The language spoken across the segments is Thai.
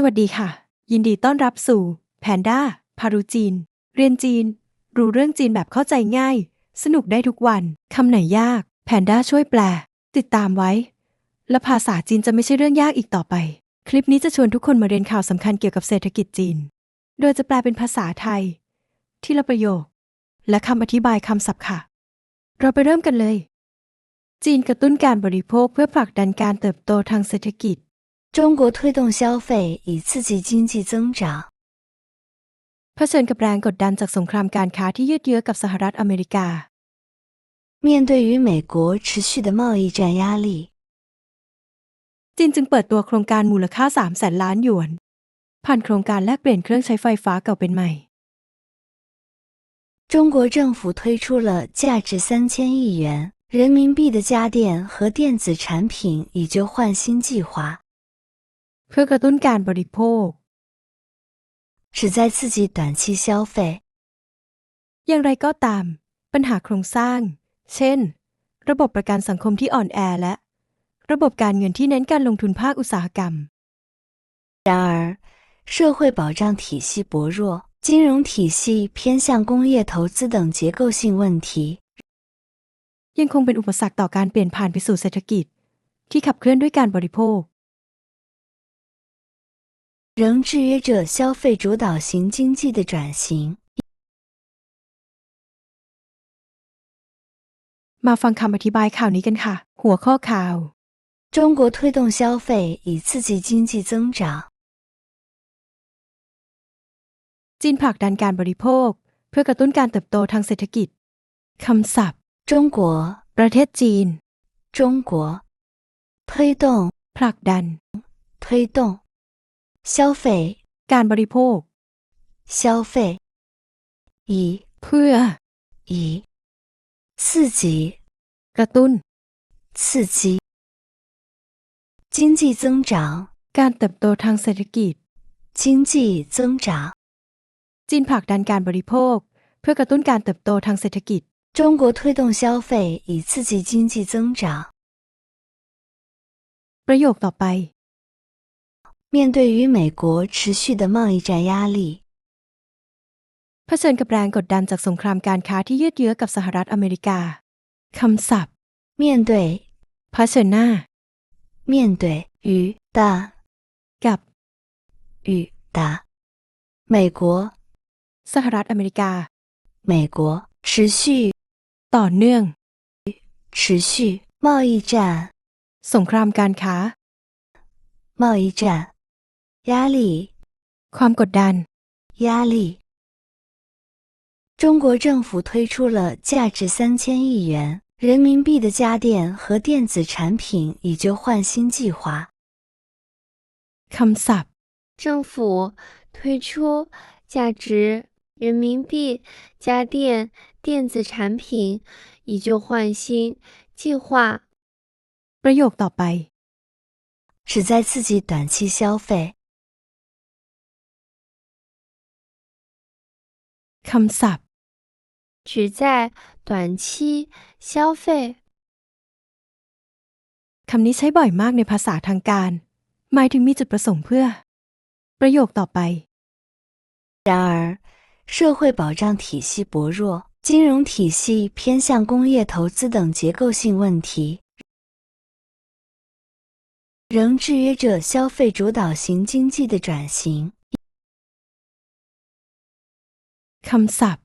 สวัสดีค่ะ ยินดีต้อนรับสู่แพนด้าพารุจีน เรียนจีน รู้เรื่องจีนแบบเข้าใจง่าย สนุกได้ทุกวัน คำไหนยากแพนด้าช่วยแปล ติดตามไว้ และภาษาจีนจะไม่ใช่เรื่องยากอีกต่อไป คลิปนี้จะชวนทุกคนมาเรียนข่าวสำคัญเกี่ยวกับเศรษฐกิจจีน โดยจะแปลเป็นภาษาไทย ที่ละประโยค และคำอธิบายคำศัพท์ค่ะ เราไปเริ่มกันเลย จีนกระตุ้นการบริโภคเพื่อผลักดันการเติบโตทางเศรษฐกิจ 中国推动消费以刺激经济增长。 เผชิญกับแรงกดดันจากสงครามการค้าที่ยืดเยื้อกับสหรัฐอเมริกา 面对与美国持续的贸易战压力， จีนจึงเปิดตัวโครงการมูลค่า 3 แสนล้านหยวน ผ่านโครงการแลกเปลี่ยนเครื่องใช้ไฟฟ้าเก่าเป็นใหม่ 中国政府推出了价值三千亿元人民币的家电和电子产品以旧换新计划， เพื่อกระตุ้นการบริโภค 旨在刺激短期消费。 อย่างไรก็ตาม ปัญหาโครงสร้าง เช่น ระบบประกันสังคมที่อ่อนแอและ ระบบการเงินที่เน้นการลงทุนภาคอุตสาหกรรม 然而，社会保障体系薄弱，金融体系偏向工业投资等结构性问题， ยังคงเป็นอุปสรรคต่อการเปลี่ยนผ่านไปสู่เศรษฐกิจ ที่ขับเคลื่อนด้วยการบริโภค 仍制约着消费主导型经济的转型。 มาฟังคำอธิบายข่าวนี้กันค่ะ หัวข้อข่าว 中国推动消费以刺激经济增长。 จีนผลักดันการบริโภค เพื่อกระตุ้นการเติบโตทางเศรษฐกิจ คำศัพท์ 中国， ประเทศจีน 中国，推动， ผลักดัน 推动， 消费， การบริโภค 消费，以 เพื่อ 以，刺激， กระตุ้น 刺激，经济增长， การเติบโตทางเศรษฐกิจ 经济增长。 จีนผลักดันการบริโภค เพื่อกระตุ้นการเติบโตทางเศรษฐกิจ 中国推动消费以刺激经济增长。 ประโยคต่อไป 面对与美国持续的贸易战压力， เผชิญกับแรงกดดันจากสงครามการค้าที่ยืดเยื้อกับสหรัฐอเมริกา คำศัพท์ 面对 เผชิญหน้า 面对与的 กับ 与的，美国 สหรัฐอเมริกา 美国持续 ต่อเนื่อง 持续贸易战 สงครามการค้า 贸易战 压力 ความกดดัน 压力。中国政府推出了价值三千亿元人民币的家电和电子产品以旧换新计划， คำศัพท์ 政府推出价值人民币家电电子产品以旧换新计划， ประโยคต่อไป 旨在刺激短期消费。 คำศัพท์ 旨在短期消费。 คำนี้ใช้บ่อยมากในภาษาทางการ หมายถึงมีจุดประสงค์เพื่อ ประโยคต่อไป 然而，社会保障体系薄弱，金融体系偏向工业投资等结构性问题，仍制约着消费主导型经济的转型。 คำศัพท์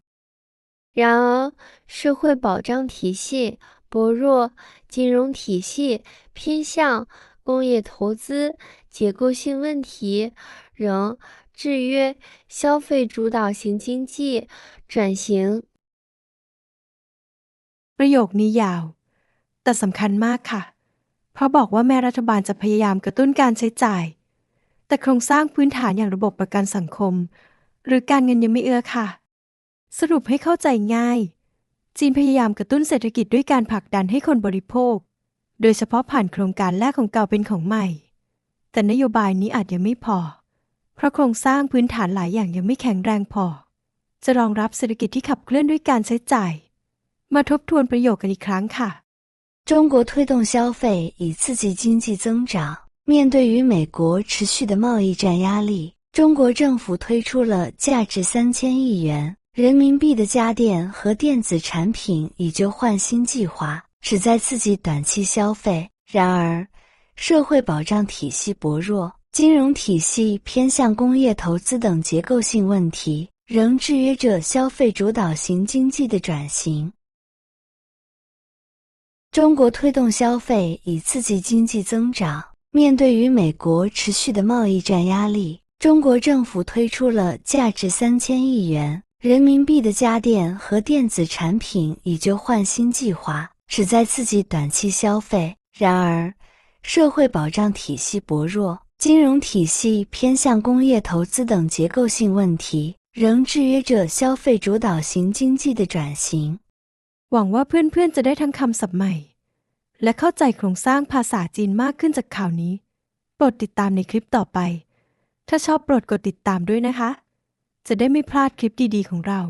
然而，社会保障体系薄弱，金融体系偏向工业投资结构性问题，仍制约消费主导型经济转型。 ประโยคนี้ยาว แต่สำคัญมากค่ะ เพราะบอกว่าแม้รัฐบาลจะพยายามกระตุ้นการใช้จ่าย แต่โครงสร้างพื้นฐานอย่างระบบประกันสังคม หรือการเงินยังไม่เอื้อค่ะ สรุปให้เข้าใจง่าย จีนพยายามกระตุ้นเศรษฐกิจด้วยการผลักดันให้คนบริโภค โดยเฉพาะผ่านโครงการแลกของเก่าเป็นของใหม่ แต่นโยบายนี้อาจยังไม่พอ เพราะโครงสร้างพื้นฐานหลายอย่างยังไม่แข็งแรงพอ จะรองรับเศรษฐกิจที่ขับเคลื่อนด้วยการใช้จ่าย มาทบทวนประโยคกันอีกครั้งค่ะ 中国推动消费以刺激经济增长。 面对于美国持续的贸易战压力，中国政府推出了价值三千亿元 人民币的家电和电子产品以旧换新计划，旨在刺激短期消费。然而，社会保障体系薄弱，金融体系偏向工业投资等结构性问题，仍制约着消费主导型经济的转型。中国推动消费以刺激经济增长。面对于美国持续的贸易战压力，中国政府推出了价值三千亿元人民币的家电和电子产品以旧换新计划，旨在刺激短期消费。然而，社会保障体系薄弱，金融体系偏向工业投资等结构性问题，仍制约着消费主导型经济的转型。 หวังว่าเพื่อนๆ จะได้ทั้งคำศัพท์ใหม่ และเข้าใจโครงสร้างภาษาจีนมากขึ้นจากข่าวนี้ โปรดติดตามในคลิปต่อไป ถ้าชอบโปรดกดติดตามด้วยนะคะ จะได้ไม่พลาดคลิปดีๆของเรา